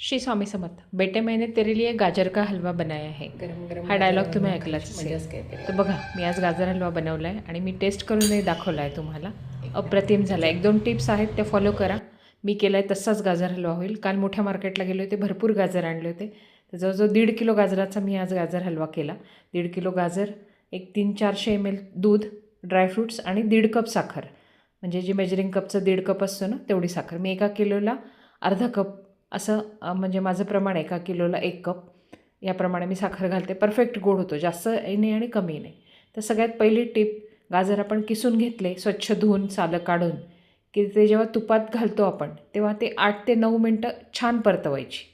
श्री स्वामी समर्थ बेटे मैंने तेरे लिए गाजर का हलवा बनाया है. गरम गरम हा डायलॉग तुम्ही ऐकलाच असेल. तर बघा मी आज गाजर हलवा बनवला आहे आणि मी टेस्ट करूनही दाखवला आहे तुम्हाला. अप्रतिम झाला एक दोन टिप्स आहेत त्या फॉलो करा. मी केला आहे तसाच गाजर हलवा होईल. काल मोठ्या मार्केटला गेले होते भरपूर गाजर आणले होते. तर जवळजवळ दीड किलो गाजराचा मी आज गाजर हलवा केला. दीड किलो गाजर एक तीन चारशे एम एल दूध ड्रायफ्रूट्स आणि दीड कप साखर. म्हणजे जी मेजरिंग कपचं दीड कप असतो ना तेवढी साखर. मी एका किलोला अर्धा कप असं म्हणजे माझं प्रमाण एका किलोला एक कप याप्रमाणे मी साखर घालते. परफेक्ट गोड होतो जास्त नाही आणि कमी नाही. तर सगळ्यात पहिली टीप गाजर आपण किसून घेतले स्वच्छ धुवून सालं काढून की ते जेव्हा तुपात घालतो आपण तेव्हा ते आठ ते नऊ मिनटं छान परतवायची.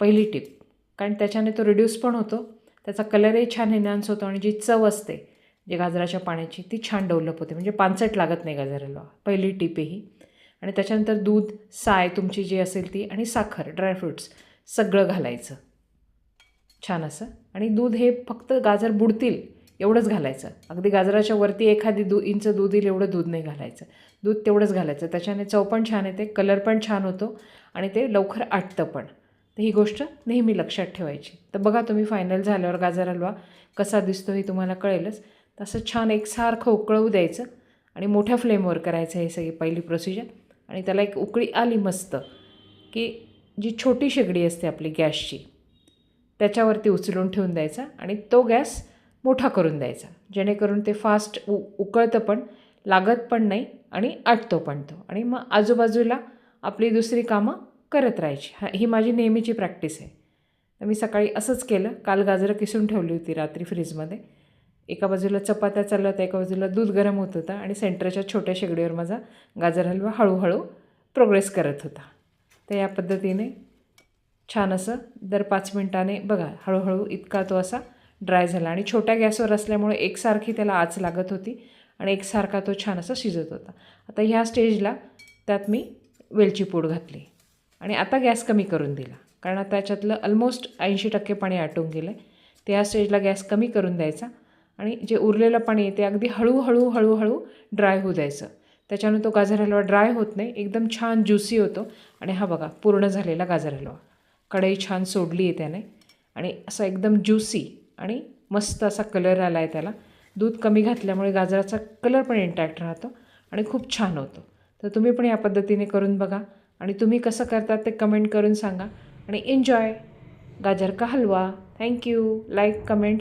पहिली टीप. कारण त्याच्याने तो रिड्यूस पण होतो त्याचा कलरही छान एनहान्स होतो आणि जी चव असते जे गाजराच्या पाण्याची ती छान डेव्हलप होते. म्हणजे पानसट लागत नाही गाजराला. पहिली टीप ही. आणि त्याच्यानंतर दूध साय तुमची जी असेल ती आणि साखर ड्रायफ्रुट्स सगळं घालायचं. छान असं. आणि दूध हे फक्त गाजर बुडतील एवढंच घालायचं. अगदी गाजराच्या वरती एखादी दू इंच दूध येईल एवढं दूध नाही घालायचं. दूध तेवढंच घालायचं. त्याच्याने चव पण छान येते कलर पण छान होतो आणि ते लवकर आटतं पण. तर ही गोष्ट नेहमी लक्षात ठेवायची. तर बघा तुम्ही फायनल झाल्यावर गाजर हलवा कसा दिसतो हे तुम्हाला कळेलच. तसं छान एकसारखं उकळवू द्यायचं आणि मोठ्या फ्लेमवर करायचं हे सगळी पहिली प्रोसिजर आणि त्याला एक उकळी आली मस्त की जी छोटी शेगडी असते आपली गॅसची त्याच्यावरती उचलून ठेवून द्यायचा आणि तो गॅस मोठा करून द्यायचा जेणेकरून ते फास्ट उ उकळतं पण लागत पण नाही आणि आटतो पण तो. आणि मग आजूबाजूला आपली दुसरी कामं करत राहायची. हा ही माझी नेहमीची प्रॅक्टिस आहे. तर मी सकाळी असंच केलं. काल गाजरं किसून ठेवली होती रात्री फ्रीजमध्ये. एका बाजूला चपात्या चालल्या होत्या एका बाजूला दूध गरम होत होतं आणि सेंटरच्या छोट्या शेगडीवर माझा गाजर हलवा हळूहळू प्रोग्रेस करत होता. तर या पद्धतीने छान असं दर पाच मिनटाने बघा हळूहळू इतका तो असा ड्राय झाला आणि छोट्या गॅसवर असल्यामुळे एकसारखी त्याला आच लागत होती आणि एकसारखा तो छान असा शिजत होता. आता ह्या स्टेजला त्यात मी वेलची पूड घातली आणि आता गॅस कमी करून दिला. कारण आता त्याच्यातलं ऑलमोस्ट ऐंशी टक्के पाणी आटून गेलं आहे ते ह्या स्टेजला गॅस कमी करून द्यायचा. आणि जे उरलेलं पाणी आहे ते अगदी हळूहळू हळूहळू ड्राय होऊ द्यायचं. त्याच्यानं तो गाजर हलवा ड्राय होत नाही एकदम छान ज्युसी होतो. आणि हा बघा पूर्ण झालेला गाजर हलवा. कढई छान सोडली आहे त्याने. आणि असा एकदम ज्युसी आणि मस्त असा कलर आला आहे त्याला. दूध कमी घातल्यामुळे गाजराचा कलर पण इंटॅक्ट राहतो आणि खूप छान होतो. तर तुम्ही पण या पद्धतीने करून बघा. आणि तुम्ही कसं करतात ते कमेंट करून सांगा. आणि एन्जॉय गाजर का हलवा. Thank you like comment